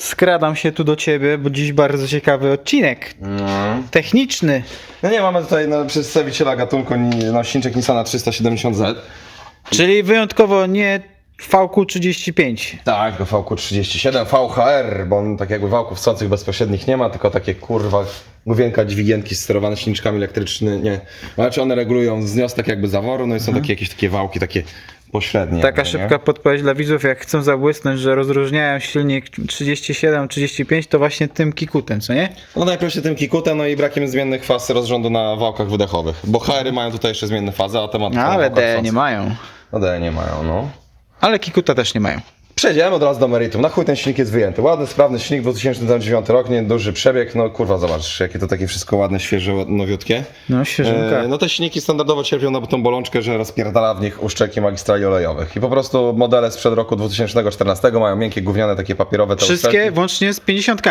skradam się tu do ciebie, bo dziś bardzo ciekawy odcinek. No. Techniczny. no nie, mamy tutaj no, przedstawiciela gatunku ni- nośniczek Nissana 370Z. Czyli wyjątkowo nie VQ35. Tak, do VQ37, VHR, bo on tak jakby wałków wsących bezpośrednich nie ma, tylko takie kurwa główienka dźwigienki sterowane silniczkami elektrycznymi, nie. Znaczy one regulują zniostek jakby zaworu, no i są takie jakieś takie wałki, takie pośrednie. Taka jakby, nie? szybka podpowiedź dla widzów, jak chcą zabłysnąć, że rozróżniają silnik 37, 35, to właśnie tym kikutem, co nie? No najprościej tym kikutem, no i brakiem zmiennych faz rozrządu na wałkach wydechowych, bo HR-y mają tutaj jeszcze zmienne fazy, a temat... No, ale D nie mają. No D nie mają, no. Ale kikuta też nie mają. Przejdziemy od razu do meritum. Na chuj ten silnik jest wyjęty. Ładny, sprawny silnik, 2009 rok, nie duży przebieg. No kurwa, zobacz, jakie to takie wszystko ładne, świeże, nowiutkie. No, świeżynka. E, no te silniki standardowo cierpią na tą bolączkę, że rozpierdala w nich uszczelki magistrali olejowych. I po prostu modele sprzed roku 2014 mają miękkie, gówniane, takie papierowe te Wszystkie uszczelki. włącznie z 50.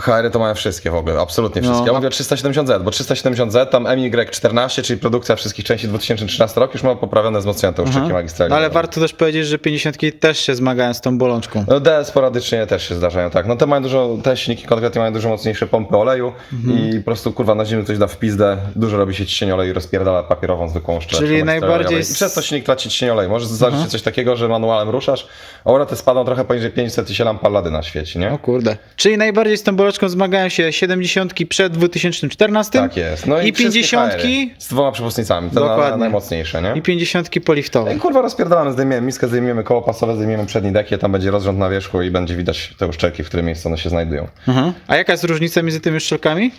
HR-y to mają wszystkie w ogóle, absolutnie wszystkie. No. Ja mówię o 370Z, bo 370Z, tam MY14, czyli produkcja wszystkich części 2013 rok, już ma poprawione, wzmocnione te uszczelki magistrali No, ale warto też powiedzieć, że 50 też się zmagają z tą bolączką. No D sporadycznie też się zdarzają, tak. No te mają dużo, te silniki konkretnie mają dużo mocniejsze pompy oleju Mhm. i po prostu kurwa na zimę ktoś da w pizdę, dużo robi się ciśnienie oleju i rozpierdala papierową zwykłą szczeleczką. Czyli najbardziej I przez to silnik traci ciśnienie oleju. Może zdarzyć się coś takiego, że manualem ruszasz, a obroty spadą trochę poniżej 500 i się lampa ladyna świeci, nie? O kurde. Czyli najbardziej z tą bolączką zmagają się 70 przed 2014 Tak jest. No i, i wszystkie 50 HR-y z dwoma przepustnicami, te na, na, Dokładnie. najmocniejsze, nie? i 50 poliftowe. I kurwa rozpierdalamy, zdejmiemy miskę, zdejmiemy koło pasowe, zdejmiemy przedni dekiel, tam będzie rozrząd na wierzchu i będzie widać te uszczelki, w którym miejscu one się znajdują. Mhm. A jaka jest różnica między tymi szczelkami?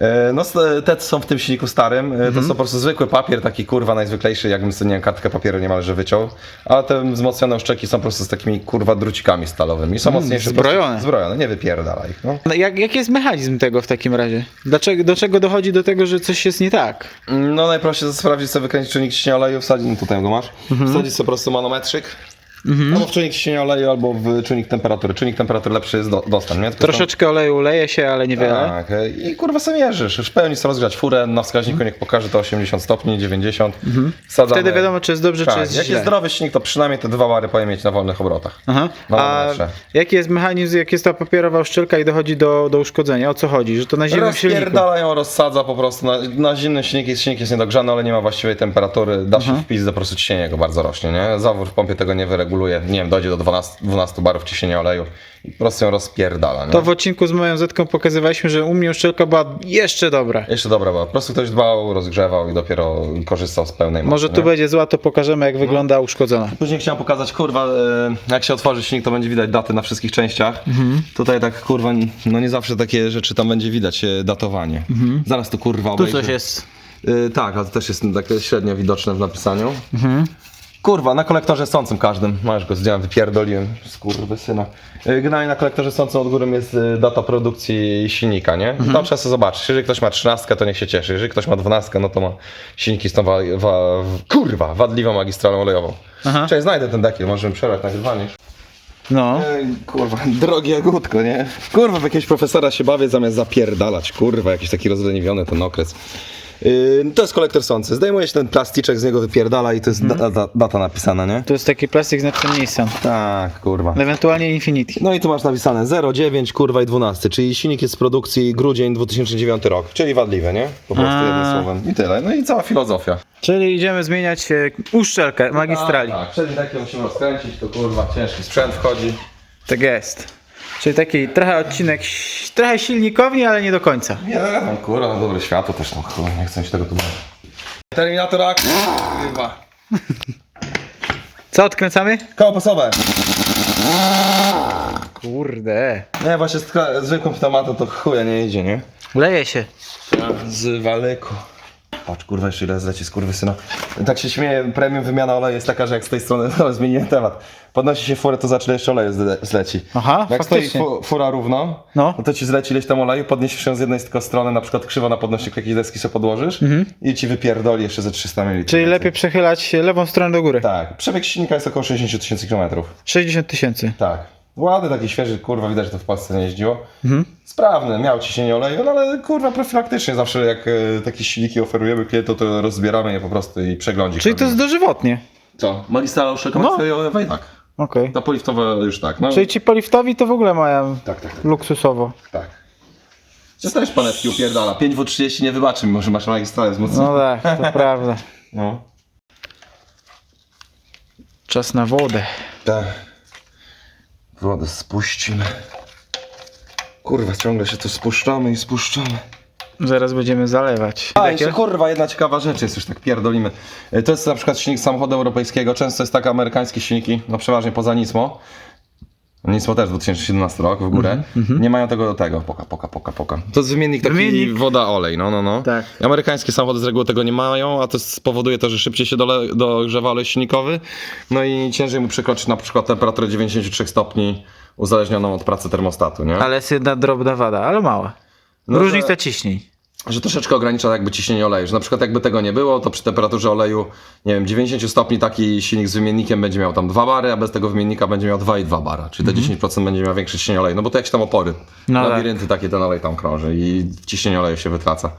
E, No te co są w tym silniku starym, e, to są po prostu zwykły papier, taki kurwa najzwyklejszy, jakbym sobie nie wiem, kartkę papieru niemalże wyciął, a te wzmocnione uszczelki są po prostu z takimi kurwa drucikami stalowymi. Są mocniejsze. po prostu- zbrojone. Zbrojone, nie wypierdala ich. No. No, Jak, jaki jest mechanizm tego w takim razie? Dlaczego, do czego dochodzi do tego, że coś jest nie tak? no najprościej to sprawdzić sobie wykręcić czujnik ciśnienia oleju, wsadzić, no tutaj go masz, wsadzić sobie po prostu manometrzyk, albo w czujnik ciśnienia oleju, albo w czujnik temperatury. Czujnik temperatury lepszy jest do, dostęp, nie? Tylko Troszeczkę oleju leje się, ale niewiele. Tak, e, i kurwa sobie mierzysz. W pełni chcę rozgrzać furę, na wskaźniku niech pokaże to 80 stopni, 90. Wsadzamy. Wtedy wiadomo, czy jest dobrze, tak, czy jest jak źle. jest zdrowy silnik, to przynajmniej te dwa bary powinien mieć na wolnych obrotach. Aha. No, A jaki jest mechanizm, jak jest ta papierowa uszczelka i dochodzi do, do uszkodzenia? O co chodzi? Że to na zimnym silniku? Rozpierdala ją, rozsadza po prostu. Na, na zimnym silniku jest, silnik jest niedogrzany, ale nie ma właściwej temperatury. Da się wpis, po prostu ciśnienie go bardzo rośnie, nie? Zawór w pompie tego nie wyreguluje. Nie wiem, dojdzie do 12, 12 barów ciśnienia oleju i po prostu ją rozpierdala, nie? To w odcinku z moją Zetką pokazywaliśmy, że u mnie uszczelka była jeszcze dobra. Jeszcze dobra była. Po prostu ktoś dbał, rozgrzewał i dopiero korzystał z pełnej mocy. Może tu nie? będzie zła, to pokażemy jak wygląda uszkodzona. Później chciałem pokazać, kurwa, e, jak się otworzy silnik, to będzie widać daty na wszystkich częściach. Mhm. Tutaj tak, kurwa, no nie zawsze takie rzeczy tam będzie widać, e, datowanie. Zaraz tu, kurwa, Mhm. Tu coś jest. E, tak, ale to też jest tak średnio widoczne w napisaniu. Mhm. Kurwa, na kolektorze sącym każdym. Masz go zdjąłem, wypierdoliłem. Skurwy syna. E, Generalnie na kolektorze sącym od góry jest e, data produkcji silnika, nie? Mhm. I tam trzeba sobie zobaczyć. Jeżeli ktoś ma 13, to niech się cieszy. Jeżeli ktoś ma 12, no to ma silniki z tą wa- wa- kurwa, wadliwą magistralą olejową. Aha. Cześć, znajdę ten dekiel, możemy przerwać nagrywanie. No. Ej, Kurwa, drogie jagódko, nie? Kurwa, w jakiegoś profesora się bawię zamiast zapierdalać. Kurwa, jakiś taki rozleniwiony ten okres. Yy, to jest kolektor sący. Zdejmuje się ten plasticzek, z niego wypierdala i to jest Mhm. data, data napisana, nie? To jest taki plastik znaczony Nissan. Tak, kurwa. Ewentualnie Infinity. No i tu masz napisane 09, kurwa i 12, czyli silnik jest z produkcji grudzień 2009 rok, czyli wadliwy, nie? Po prostu A. jednym słowem. I tyle. No i cała filozofia. Czyli idziemy zmieniać e, uszczelkę magistrali. Tak, przedni dekiel musimy rozkręcić, to kurwa ciężki sprzęt wchodzi. Tak jest. Czyli taki trochę odcinek, trochę silnikowni, ale nie do końca. Nie, tam kurwa, no dobre światło też tam, kurwa, nie chcę się tego tu brać. Terminator Act, kurwa. Co odkręcamy? Koło pasowe. Kurde. Nie, właśnie z zwykłym tematem to chuja nie idzie, nie? Leje się. Z waleku. Patrz, kurwa, jeszcze ile zleci syna. Tak się śmieję, premium wymiana oleju jest taka, że jak z tej strony no, zmieniłem temat. Podnosi się furę, to zacznie jeszcze oleju zle- zleci. Aha, jak stoi faktycznie. fu- fura równo, No. no. to ci zleci ileś tam oleju, podniesiesz ją z jednej tylko strony, na przykład krzywo na podnośnik jakiejś deski sobie podłożysz i ci wypierdoli jeszcze ze 300 ml. Mhm. Czyli lepiej przechylać lewą stronę do góry. Tak, przebieg silnika jest około 60 tysięcy kilometrów. 60 tysięcy. Tak. Ładny, taki świeży, kurwa, widać, że to w Polsce nie jeździło. Mhm. Sprawny, miał ciśnienie oleju, no ale kurwa, profilaktycznie zawsze jak e, takie silniki oferujemy klientom, to rozbieramy je po prostu i przeglądzik. Czyli to jest dożywotnie. Co? Magistrala uszczelka No. no. Tak. Okej. Ta poliftowa już tak, no. Czyli ci poliftowi to w ogóle mają Tak, tak, tak. luksusowo. tak. Też panewki upierdala? 5W30 nie wybaczy, mimo że masz magistralę wzmocnioną. No tak, to prawda. No. Czas na wodę. Tak. Wodę spuścimy. Kurwa, ciągle się tu spuszczamy i spuszczamy. Zaraz będziemy zalewać. A, jeszcze kurwa, jedna ciekawa rzecz jest, już tak pierdolimy. Y, To jest na przykład silnik samochodu europejskiego. Często jest tak amerykańskie silniki, no przeważnie poza Nismo. Nismo też 2017 rok w górę. Nie mają tego do tego. Poka, poka, poka, poka. To jest wymiennik taki Wymiennik. woda, olej, no, no, no. Tak. Amerykańskie samochody z reguły tego nie mają, a to spowoduje to, że szybciej się dole, dogrzewa olej silnikowy. No i ciężej mu przekroczyć na przykład temperaturę 93 stopni uzależnioną od pracy termostatu, nie? Ale jest jedna drobna wada, ale mała. No, Różnica że- ciśnień. Że troszeczkę ogranicza jakby ciśnienie oleju, że na przykład jakby tego nie było, to przy temperaturze oleju, nie wiem, 90 stopni taki silnik z wymiennikiem będzie miał tam 2 bary, a bez tego wymiennika będzie miał 2,2 bara, czyli te 10% będzie miał większe ciśnienie oleju, no bo to jakieś tam opory, No labirynty takie ten olej tam krąży i ciśnienie oleju się wytraca.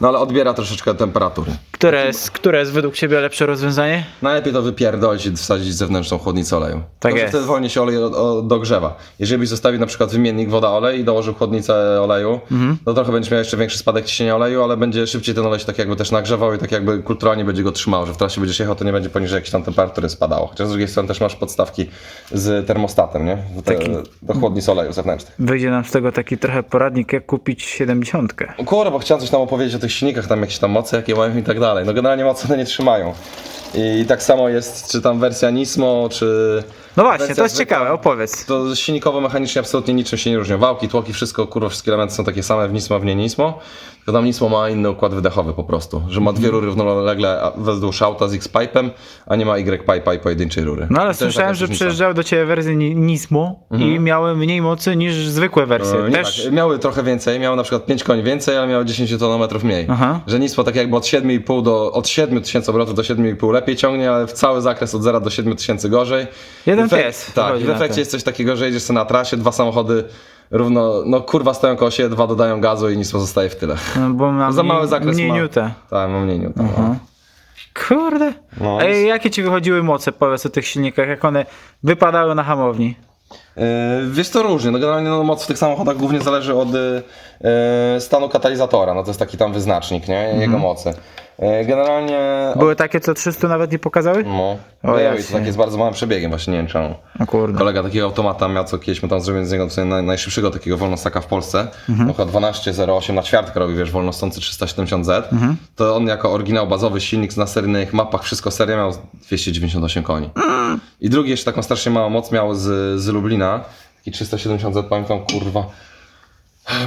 No ale odbiera troszeczkę temperatury. Które jest, które jest według Ciebie lepsze rozwiązanie? Najlepiej to wypierdolić i wsadzić zewnętrzną chłodnicę oleju. Tak to, że jest. Wtedy wolniej się olej dogrzewa. Jeżeli byś zostawił na przykład wymiennik woda-olej i dołożył chłodnicę oleju, Mhm. to trochę będziesz miał jeszcze większy spadek ciśnienia oleju, ale będzie szybciej ten olej się tak jakby też nagrzewał i tak jakby kulturalnie będzie go trzymał, że w trasie będziesz jechał, to nie będzie poniżej jakiejś tam temperatury spadało. Chociaż z drugiej strony też masz podstawki z termostatem, nie? Te, do chłodnic oleju zewnętrznych. Wyjdzie nam z tego taki trochę poradnik, jak kupić 70. O Kurwa, bo chciałem coś tam opowiedzieć o tych silnikach, tam jakieś tam moce, jakie mają i tak dalej. No generalnie moce one nie trzymają. I tak samo jest, czy tam wersja Nismo, czy... No właśnie, to jest zwykła. ciekawe, opowiedz. To silnikowo, mechanicznie absolutnie niczym się nie różnią. Wałki, tłoki, wszystko, kurwa, wszystkie elementy są takie same w Nismo, w nie Nismo. Tylko tam Nismo ma inny układ wydechowy po prostu, że ma dwie Mhm. rury równolegle wzdłuż auta z X-Pipe'em, a nie ma Y-Pipe'a i pojedynczej rury. No ale słyszałem, że różnica. przyjeżdżały do Ciebie wersje Ni- Nismo i miały mniej mocy niż zwykłe wersje. E, Też tak. Miały trochę więcej, miały na przykład 5 koni więcej, ale miały 10 tonometrów mniej. Aha. Że Nismo tak jakby od 7,5 do, od 7 tysięcy obrotów do 7,5 lepiej ciągnie, ale w cały zakres od 0 do 7 tysięcy gorzej. Jeden pies Tak, w efekcie jest coś takiego, że jedziesz sobie na trasie, dwa samochody równo, no kurwa stoją koło siebie, dwa dodają gazu i Nismo zostaje w tyle. no, bo mam Za mały zakres mniej ma. newta. Tak, mam mniej newton. no. Kurde. No, Ej, jakie Ci wychodziły moce, powiedz o tych silnikach, jak one wypadały na hamowni? Yy, Wiesz to różnie, no generalnie no, moc w tych samochodach głównie zależy od yy, stanu katalizatora, no to jest taki tam wyznacznik, nie, Mhm. jego mocy. Yy, generalnie... Były takie, co 300 nawet nie pokazały? No, O, jasnie. to takie z bardzo małym przebiegiem, właśnie nie wiem czemu. O kurde. Kolega takiego automata miał, co kiedyś my tam zrobiłem z niego naj, najszybszego takiego wolnostaka w Polsce. Mhm. Mm 12.08 na ćwiartkę robi, wiesz, wolnostący 370Z. Mhm. To on jako oryginał bazowy silnik na seryjnych mapach, wszystko seria miał 298 koni. Mm. I drugi jeszcze taką strasznie małą moc miał z, z Lublina. Taki 370Z, pamiętam, kurwa.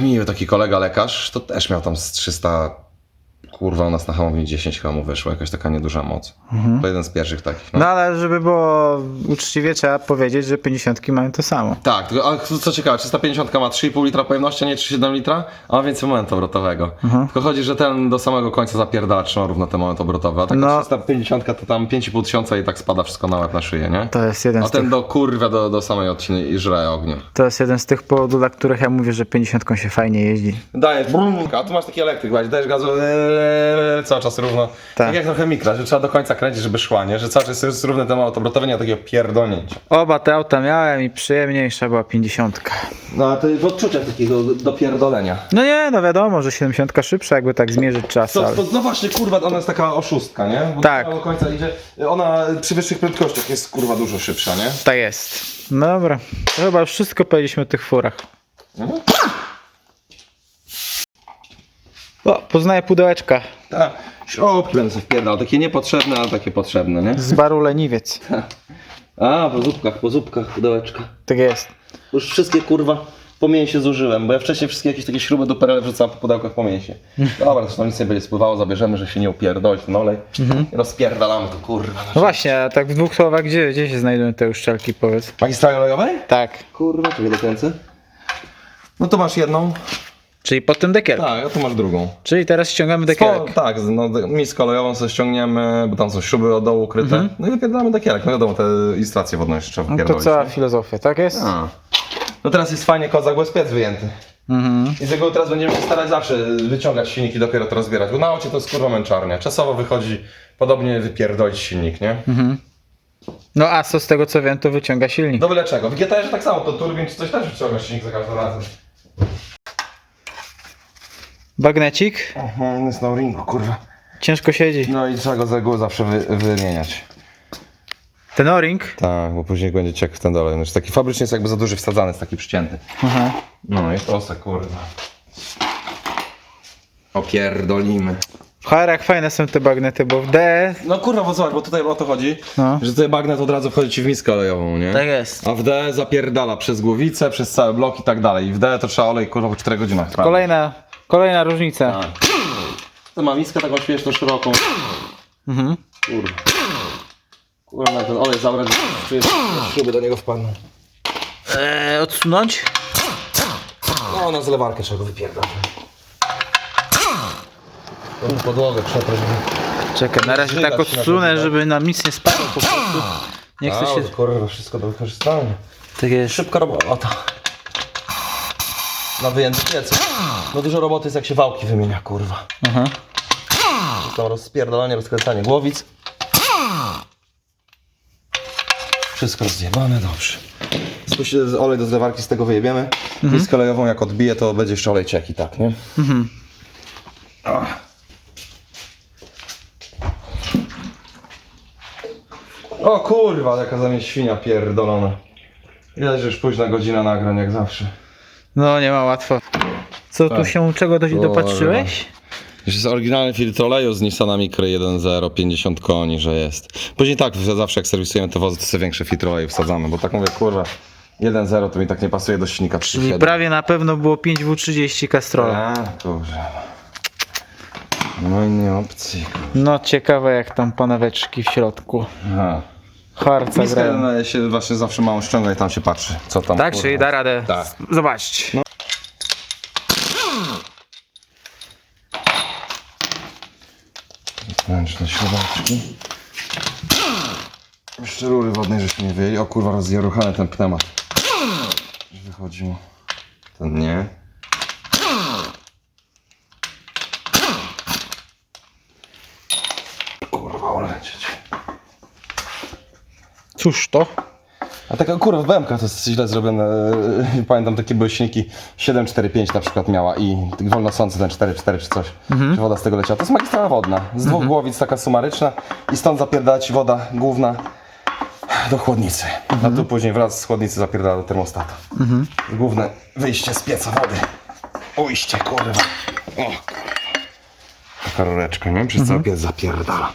Miły taki kolega lekarz, to też miał tam z 300 Kurwa, u nas na hamowni 10 chyba mu wyszło, jakaś taka nieduża moc. To jeden z pierwszych takich. No. No ale żeby było uczciwie, trzeba powiedzieć, że 50 mają to samo. Tak, a co ciekawe, 350 ma 3,5 litra pojemności, a nie 3,7 litra, a ma więcej momentu obrotowego. Tylko chodzi, że ten do samego końca zapierdala, trzyma równo te momenty obrotowe, a taka No. 350 to tam 5,5 tysiąca i tak spada wszystko na łeb na szyję, nie? To jest jeden A z tych, ten do kurwia do, do samej odciny i żre ogniem. to jest jeden z tych powodów, dla których ja mówię, że 50 się fajnie jeździ. Dajesz, brum, a tu masz taki elektryk, właśnie, dajesz gazu eee, cały czas równo. Tak. Tak. jak trochę mikra, że trzeba do końca kręcić, żeby szła, nie? Że cały czas jest równy ten moment obrotowy, nie takiego pierdolnięcia. Oba te auta miałem i przyjemniejsza była 50. No a to w odczuciach takiego dopierdolenia. No nie, no wiadomo, że 70 szybsza, jakby tak zmierzyć czas, To, ale... to, no właśnie, kurwa, ona jest taka oszustka, nie? Bo Tak. Do końca idzie. Ona przy wyższych prędkościach jest kurwa dużo szybsza, nie? Tak jest. No dobra, to chyba już wszystko powiedzieliśmy o tych furach. Mhm. O, poznaję pudełeczka Tak. Śrubki sobie wpierdał, takie niepotrzebne, ale takie potrzebne, nie? z baru Leniwiec. A, po zupkach, po zupkach, pudełeczka. Tak jest. Już wszystkie kurwa po mięsie zużyłem, bo ja wcześniej wszystkie jakieś takie śruby do perele wrzucałem po pudełkach po mięsie. Dobra, zresztą nic nie będzie spływało, zabierzemy, że się nie upierdolić ten olej i rozpierdalamy to kurwa. No właśnie, a tak w dwóch słowach, gdzie, gdzie się znajdują te uszczelki, powiedz? Magistrali olejowej? Tak, Kurwa, czekaj dokręcę. No to masz jedną. Czyli pod tym dekielem. Tak, a tu masz drugą. Czyli teraz ściągamy dekielek. tak, no, miskę olejową sobie ściągniemy, bo tam są śruby od dołu ukryte. No i wypierdalamy dekielek. No wiadomo, te ilustracje wodne jeszcze trzeba No to cała nie? filozofia, tak jest? A. No teraz jest fajnie kozak bez piec wyjęty. Mhm. I z tego teraz będziemy się starać zawsze wyciągać silnik i dopiero to rozbierać. Bo na aucie to jest kurwa męczarnia. Czasowo wychodzi podobnie wypierdolić silnik, nie? Mhm. No ASO z tego co wiem to wyciąga silnik. Do byle czego. W GTR tak samo, to turbin czy coś też wyciąga silnik za każdym razem. Bagnecik. Aha, jest na ringu, kurwa. Ciężko siedzi. No i trzeba go z reguły zawsze wy, wymieniać. Ten o-ring. Tak, bo później będzie ciek w ten dole. Znaczy taki fabrycznie jest jakby za duży wsadzany, jest taki przycięty. Aha. No i proste, kurwa. Opierdolimy. W HR-ach fajne są te bagnety, bo w D... No kurwa, bo zobacz, bo tutaj o to chodzi, No. że tutaj bagnet od razu wchodzi ci w miskę olejową, nie? Tak jest. A w D zapierdala przez głowicę, przez cały blok i tak dalej. I w D to trzeba olej kurwa po 4 godzinach. Kolejna, kolejna różnica. Tak. To ma miskę taką śmieszną, szeroką. Mhm. Kurwa. Kurwa, ten olej zabrać, czuję, że śruby do niego wpadną. Eee, odsunąć? No, na zlewarkę trzeba go wypierdać. To podłogę przepraszam. Czekaj, na razie tak odsunę, żeby nam nic nie spadło po prostu. Nie chcę się... kurwa, wszystko do wykorzystania. Tak jest. Szybka robota. Na wyjęty piec. No dużo roboty jest jak się wałki wymienia, kurwa. Aha. Tam rozpierdolanie, rozkręcanie głowic. Wszystko rozjebane, dobrze. Spuść olej do zlewarki, z tego wyjebiemy. Mhm. Miskę olejową jak odbije, to będzie jeszcze olej cieki, tak, nie? Mhm. O kurwa, jaka za mnie świnia pierdolona. Widać, że już późna godzina nagrań, jak zawsze. No nie ma łatwo. Co tu Tak. się, czego do, dopatrzyłeś? Już jest oryginalny filtr oleju z Nissana Micra 1.0, 50 koni, że jest. Później tak, zawsze jak serwisujemy te wozy, to sobie większe filtry oleju wsadzamy, bo tak mówię, kurwa, 1.0 to mi tak nie pasuje do silnika Czyli 3.7. prawie na pewno było 5W30 Castrol. A, kurwa. No i nie opcji. kurwa. No ciekawe jak tam paneweczki w środku. Aha. Harca Miskę grają. no, się właśnie zawsze małą ściąga i tam się patrzy, co tam. Tak, kurwa. czyli da radę. Tak. Zobaczcie. Ręczne śrubaczki. Jeszcze rury wodnej żeśmy nie wyjęli. O kurwa, rozjeruchany ten pneumat. Wychodził. Ten nie. Kurwa, ulecieć. Cóż to? A taka kurwa BMK to jest źle zrobione. Pamiętam takie były silniki 745 na przykład miała i wolnosący ten 44 czy coś. Czy woda z tego leciała. To jest magistrala wodna. Z dwóch głowic taka sumaryczna i stąd zapierdala ci woda główna do chłodnicy. A tu później wraz z chłodnicy zapierdala do termostatu. Główne wyjście z pieca wody. Ujście kurwa. O kurwa. Taka rureczka, nie? Przez cały piec zapierdala.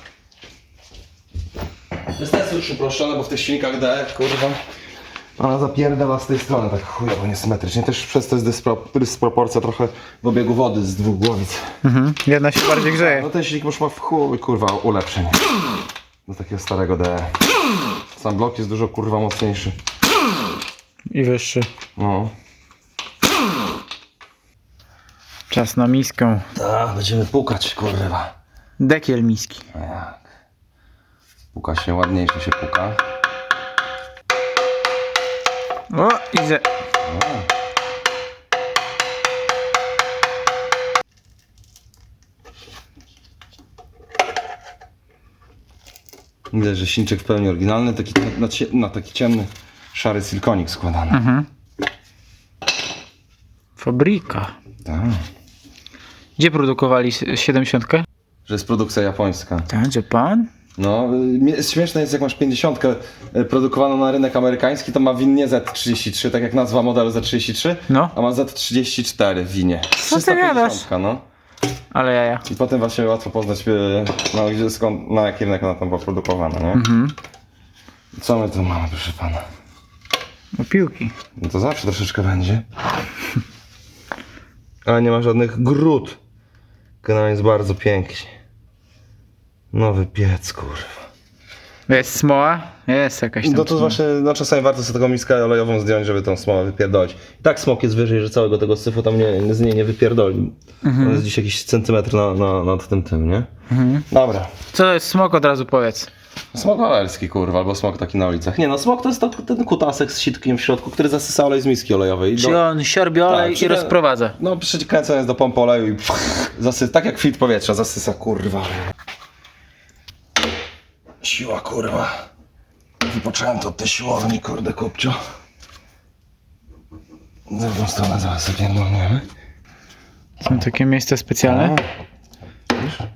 Jest teraz już uproszczone, bo w tych silnikach D, kurwa, ona zapierdala z tej strony tak chujowo niesymetrycznie. Też przez to jest dyspro, dysproporcja trochę w obiegu wody z dwóch głowic. Mhm. Jedna się bardziej grzeje. No ten silnik już ma w chuj, kurwa, ulepszeń. Do takiego starego D. Sam blok jest dużo, kurwa, mocniejszy. I wyższy. No. Czas na miskę. Tak, będziemy pukać, kurwa. Dekiel miski. A jak? Puka się, ładniejsze się puka. O, idzie. Widać, że silniczek w pełni oryginalny, taki, na, na taki ciemny, szary silikonik składany. Mhm. Fabryka. Tak. Gdzie produkowali s- 70? Że jest produkcja japońska. Tak, Japan? No, śmieszne jest jak masz 50 y, produkowaną na rynek amerykański, to ma win nie Z33, tak jak nazwa modelu Z33, No. a ma Z34 w winie. Co ty gadasz? 350, no. Ale jaja. I potem właśnie łatwo poznać, no, gdzie, skąd, na jaki rynek ona tam była produkowana, nie? Mhm. Co my tu mamy, proszę pana? No piłki. No to zawsze troszeczkę będzie. Ale nie ma żadnych grud. Kanał jest bardzo pięknie. Nowy piec, kurwa. Jest smoła? Jest jakaś tam No to smoła. właśnie, no czasami warto sobie taką miskę olejową zdjąć, żeby tą smolę wypierdolić. I tak smok jest wyżej, że całego tego syfu tam nie, z niej nie wypierdoli. On jest gdzieś jakiś centymetr na, na, nad tym tym, nie? Dobra. Co to jest smok od razu powiedz. Smok walerski, kurwa, albo smok taki na ulicach. Nie no, smok to jest to, ten kutasek z sitkiem w środku, który zasysa olej z miski olejowej. Czyli Do, on siorbi olej i przyda- rozprowadza. no, przykręcony jest do pompy oleju i zasysa, tak jak filtr powietrza, zasysa, kurwa. Siła, kurwa. Wypocząłem to od tej siłowni, kurde kupcio. Drugą stronę zaraz zapierdolniemy. Są takie miejsca specjalne?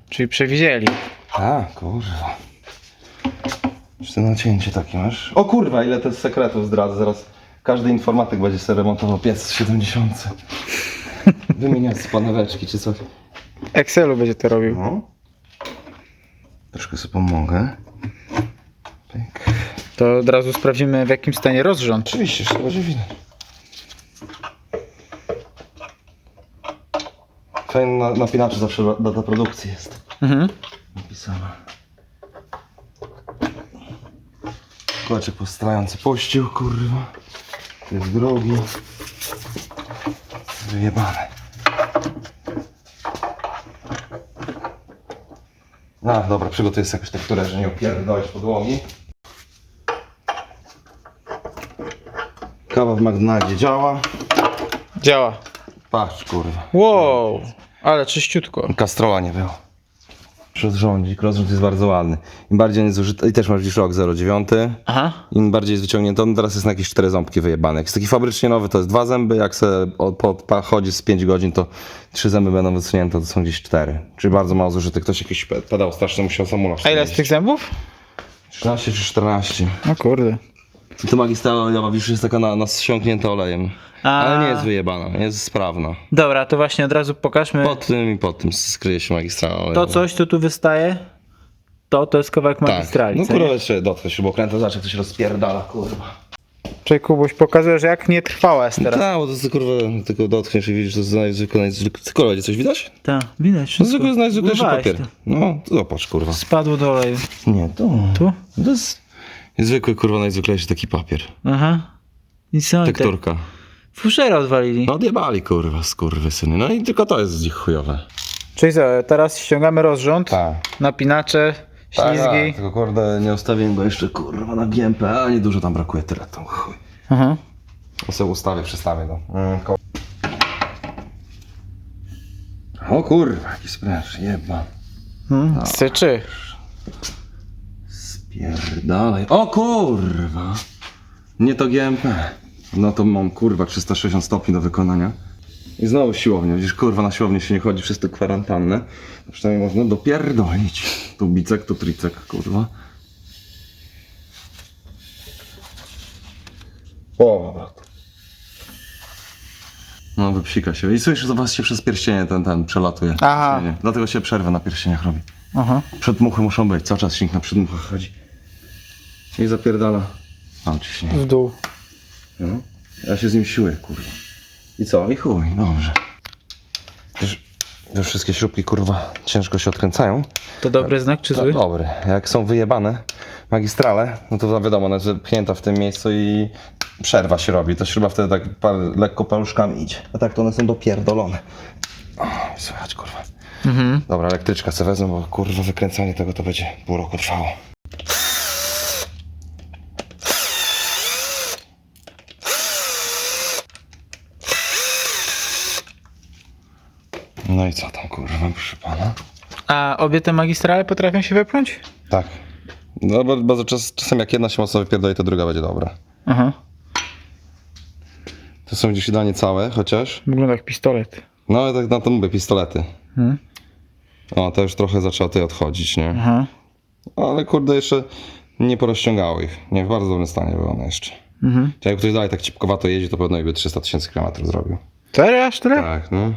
Czyli przewidzieli. A, kurwa. Czy ty nacięcie takie masz? O kurwa, ile to jest sekretów zdradzę. Zaraz każdy informatyk będzie sobie remontował piec 70. Wymieniać z paneweczki czy coś. Excelu będzie to robił. No. Troszkę sobie pomogę. To od razu sprawdzimy w jakim stanie rozrząd. Oczywiście, że to będzie widać. Fajny na, napinaczy zawsze data produkcji jest Mhm. napisana. Kłaczek postrający pościł, kurwa. To jest drogi. Wyjebane. A, dobra, przygotuję sobie jakąś tekturę, że nie opierdolić podłogi. Kawa w McDonaldzie działa. Działa. Patrz, kurwa. Wow, ale czyściutko. Kastrola nie było. Rozrządzik, rozrząd jest bardzo ładny. Im bardziej on jest zużyty, i też masz dziś rok 09, Aha. im bardziej jest wyciągnięty, on teraz jest na jakieś cztery ząbki wyjebane. Jak jest taki fabrycznie nowy, to jest dwa zęby, jak se od, po, pa- chodzi z 5 godzin, to trzy zęby będą wysunięte, to są gdzieś cztery. Czyli bardzo mało zużyty. Ktoś jakiś pe- pedał straszny musiał samolot A ile z tych zębów? 13 czy 14. No kurde. To magistrala widzisz, jest taka na, nasiąknięta olejem. A. Ale nie jest wyjebana, jest sprawna. Dobra, to właśnie od razu pokażmy. Pod tym i pod tym skryje się magistrala olejowa. To coś, co tu wystaje, to to jest kawałek Tak. magistrali. No co kurwa, nie? jeszcze dotknę śrubokręta, zobacz jak to się rozpierdala, kurwa. Czyli Kubuś pokazujesz jak nietrwała jest teraz. Tak, bo to jest kurwa, tylko dotkniesz i widzisz, to jest najzwykły, najzwykły... Kurwa, będzie coś widać? Tak, widać To wszystko. zwykły, najzwyklejszy Urwałeś papier. to. No, to zobacz, kurwa. Spadło do oleju. Nie, to... Tu? To jest zwykły, kurwa, najzwyklejszy taki papier. Aha. I co? tak Tekturka. Fuszera odwalili. No odjebali, kurwa, skurwysyny. No i tylko to jest z nich chujowe. Czyli co, teraz ściągamy rozrząd, Tak. napinacze, ślizgi. tylko kurde, nie ustawiłem go jeszcze, kurwa, na GMP, a niedużo tam brakuje, tyle tam chuj. Aha. Ja sobie ustawię, przestawię go. Mm, ko- o kurwa, jaki spręż, jeba. Hmm. Syczy. Spierdalaj. O kurwa! Nie to GMP. No to mam kurwa 360 stopni do wykonania. I znowu siłownia. Widzisz, kurwa, na siłownię się nie chodzi przez tę kwarantannę. To Przynajmniej można dopierdolić. Tu bicek, tu tricek, kurwa. O, brat. No, wypsika się. I słyszysz, zobaczcie, przez pierścienie ten, ten przelatuje. Aha. Pierścienie. Dlatego się przerwę na pierścieniach robi. Aha. Przedmuchy muszą być, cały czas silnik na przedmuchach chodzi. I zapierdala. Mam ciśnienie. W dół. No. Ja się z nim siłuję, kurwa. I co? I chuj, dobrze. Już, już wszystkie śrubki, kurwa, ciężko się odkręcają. To dobry znak czy No, zły? dobry. Jak są wyjebane magistrale, no to wiadomo, ona jest wypchnięta w tym miejscu i przerwa się robi. Ta śruba wtedy tak pa- lekko paluszkami idzie. A tak to one są dopierdolone. O, słychać, kurwa. Mhm. Dobra, elektryczka sobie wezmę, bo kurwa wykręcanie tego to będzie pół roku trwało. Co tam kurwa, proszę pana? A obie te magistrale potrafią się wepchnąć? Tak. No bo, bo czas, czasem jak jedna się mocno wypierdoli, to druga będzie dobra. Aha. To są gdzieś idealnie całe, chociaż. Wygląda jak pistolet. No ale tak na to mówię, pistolety. Mhm. O, to już trochę zaczęło tutaj odchodzić, nie? Aha. Ale kurde, jeszcze nie porozciągało ich. Nie, w bardzo dobrym stanie były one jeszcze. Mhm. Czyli jak ktoś dalej tak cipkowato jeździ, to pewno by 300 tysięcy kilometrów zrobił. Aż tyle? Tak, no.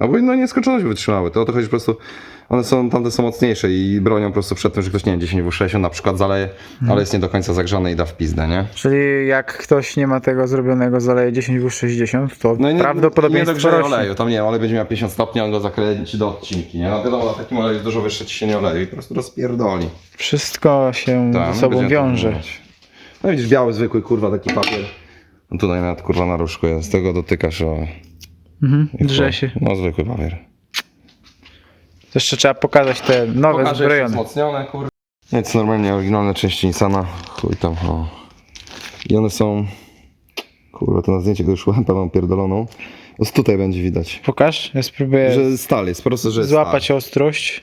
Albo no nieskończoność by wytrzymały. To o to chodzi po prostu, one są, tamte są mocniejsze i bronią po prostu przed tym, że ktoś, nie wiem, 10 W60 na przykład zaleje, ale jest nie do końca zagrzane i da w pizdę, nie? Czyli jak ktoś nie ma tego zrobionego, zaleje 10 w 60, to No nie, nie prawdopodobieństwo dogrzeje oleju, tam nie wiem, olej będzie miał 50 stopni, on go zakręci do odcinki, nie? No wiadomo, na takim oleju dużo wyższe ciśnienie oleju i po prostu rozpierdoli. Wszystko się Tak, ze sobą będziemy to wiąże. No widzisz, biały, zwykły, kurwa, taki papier. No tutaj nawet, kurwa, na różku jest, tego dotykasz, o... Mhm. Drze się. No zwykły papier. To jeszcze trzeba pokazać te nowe Pokażę, jak zbrojone. wzmocnione, kurwa. Nie, to normalnie oryginalne części Nissana. Chuj tam, o. I one są... Kurwa, to na zdjęcie go już łapę mam pierdoloną. O, tutaj będzie widać. Pokaż, ja spróbuję Że stal jest, po prostu, że jest złapać ostrość.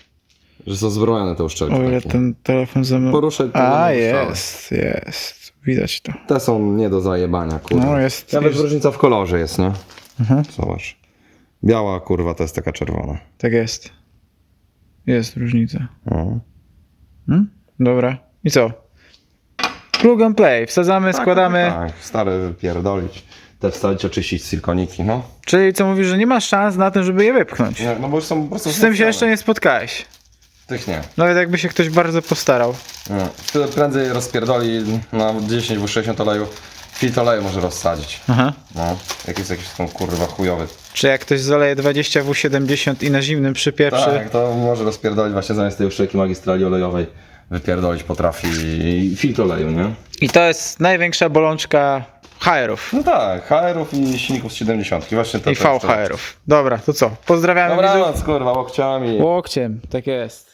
że są zbrojone te uszczelki. O ile takie. ten telefon ze mną... Poruszaj to A, jest, jest. Widać to. Te są nie do zajebania, kurwa. No, jest- Nawet jest- różnica w kolorze jest, nie? Mhm. Zobacz. Biała, kurwa, to jest taka czerwona. Tak jest. Jest różnica. No. Hmm? Dobra. I co? Plug and play. Wsadzamy, składamy. Tak, tak, stare pierdolić. Te wstawić, oczyścić silikoniki, no. Czyli co mówisz, że nie ma szans na tym, żeby je wypchnąć. Nie, no bo już są po prostu Z tym się jeszcze nie spotkałeś. Tych nie. Nawet jakby się ktoś bardzo postarał. nie. Tyle prędzej rozpierdoli na 10 w 60 oleju. Filtr oleju może rozsadzić. Aha. No. Jak jest jakiś tam kurwa chujowy. Czy jak ktoś zaleje 20 W70 i na zimnym przypieprzy. Tak, to może rozpierdolić właśnie zamiast tej uszczelki magistrali olejowej. Wypierdolić potrafi filtr oleju, nie? I to jest największa bolączka HR-ów. No tak, HR-ów i silników z 70. Właśnie to I to jest to. VHR-ów. Dobra, to co? Pozdrawiamy widzów. Dobranoc, kurwa, łokciami. Łokciem, tak jest.